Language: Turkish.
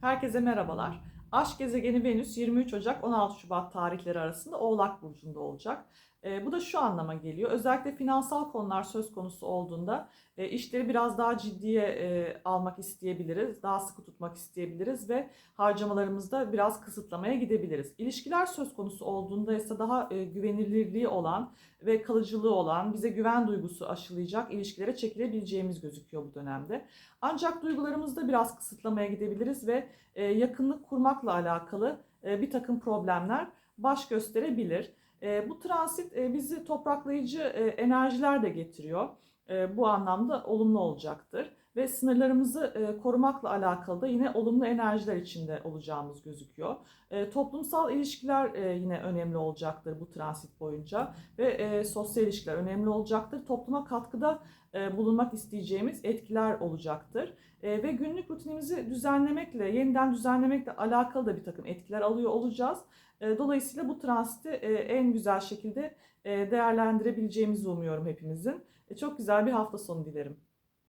Herkese merhabalar. Aşk gezegeni Venüs 23 Ocak 16 Şubat tarihleri arasında Oğlak Burcu'nda olacak. E, bu da şu anlama geliyor. Özellikle finansal konular söz konusu olduğunda e, işleri biraz daha ciddiye e, almak isteyebiliriz. Daha sıkı tutmak isteyebiliriz ve harcamalarımızda biraz kısıtlamaya gidebiliriz. İlişkiler söz konusu olduğunda ise daha e, güvenilirliği olan ve kalıcılığı olan, bize güven duygusu aşılayacak ilişkilere çekilebileceğimiz gözüküyor bu dönemde. Ancak duygularımızda biraz kısıtlamaya gidebiliriz ve e, yakınlık kurmakla alakalı e, bir takım problemler baş gösterebilir. E, bu transit e, bizi topraklayıcı enerjiler de getiriyor. E, bu anlamda olumlu olacaktır. Ve sınırlarımızı e, korumakla alakalı da yine olumlu enerjiler içinde olacağımız gözüküyor. E, toplumsal ilişkiler yine önemli olacaktır bu transit boyunca ve sosyal ilişkiler önemli olacaktır. Topluma katkıda bulunmak isteyeceğimiz etkiler olacaktır. Ve günlük rutinimizi düzenlemekle, yeniden düzenlemekle alakalı da bir takım etkiler alıyor olacağız. Dolayısıyla bu transiti en güzel şekilde değerlendirebileceğimizi umuyorum hepimizin. Çok güzel bir hafta sonu dilerim.